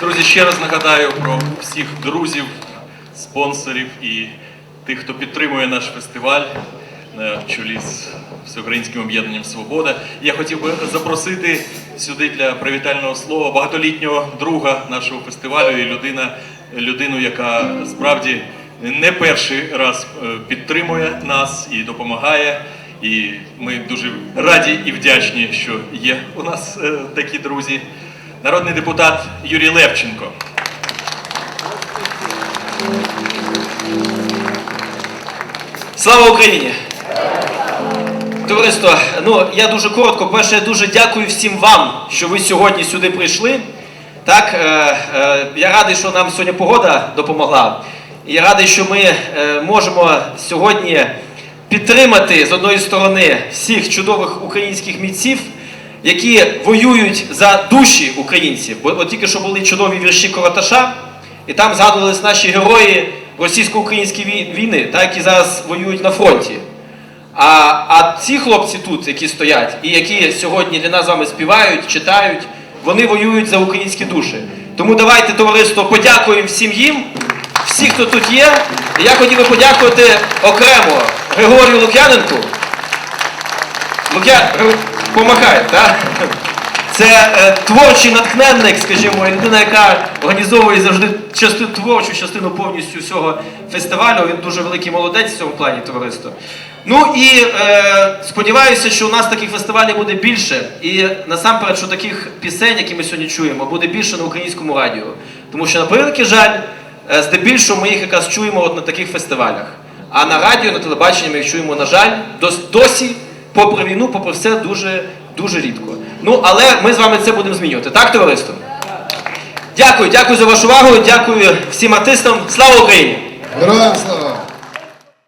Друзі, ще раз нагадаю про всіх друзів, спонсорів і тих, хто підтримує наш фестиваль на чолі з Всеукраїнським об'єднанням Свобода. Я хотів би запросити сюди для привітального слова багатолітнього друга нашого фестивалю і людина, людину, яка справді не перший раз е, підтримує нас і допомагає. І ми дуже раді і вдячні, що є у нас е, такі друзі. Народний депутат Юрій Левченко. Слава Україні! Товариство, ну я дуже коротко. Перше, я дуже дякую всім вам, що ви сьогодні сюди прийшли. Так, е, е, я радий, що нам сьогодні погода допомогла. Я радий, що ми е, можемо сьогодні підтримати з одної сторони всіх чудових українських митців, які воюють за душі українців. Бо от тільки що були чудові вірші Короташа, і там згадувались наші герої російсько-української війни, так, які зараз воюють на фронті. А, а ці хлопці тут, які стоять, і які сьогодні для нас з вами співають, читають, вони воюють за українські душі. Тому давайте, товариство, подякуємо всім їм, всі, хто тут є. І я хотів би подякувати окремо Григорію Лук'яненку. Лук'я... Помахай, так? Це е, творчий натхненник, скажімо, людина, яка організовує завжди частину творчу частину повністю всього фестивалю. Він дуже великий молодець в цьому плані товариство. Ну і е, сподіваюся, що у нас таких фестивалів буде більше. І насамперед, що таких пісень, які ми сьогодні чуємо, буде більше на українському радіо. Тому що, на превеликий жаль, е, здебільшого ми їх якраз чуємо от на таких фестивалях. А на радіо, на телебаченні ми їх чуємо, на жаль, дос- досі, попри війну, попри все, дуже, дуже рідко. Ну, але ми з вами це будемо змінювати. Так, товариство? Дякую, дякую за вашу увагу, дякую всім артистам. Слава Україні! Героям слава!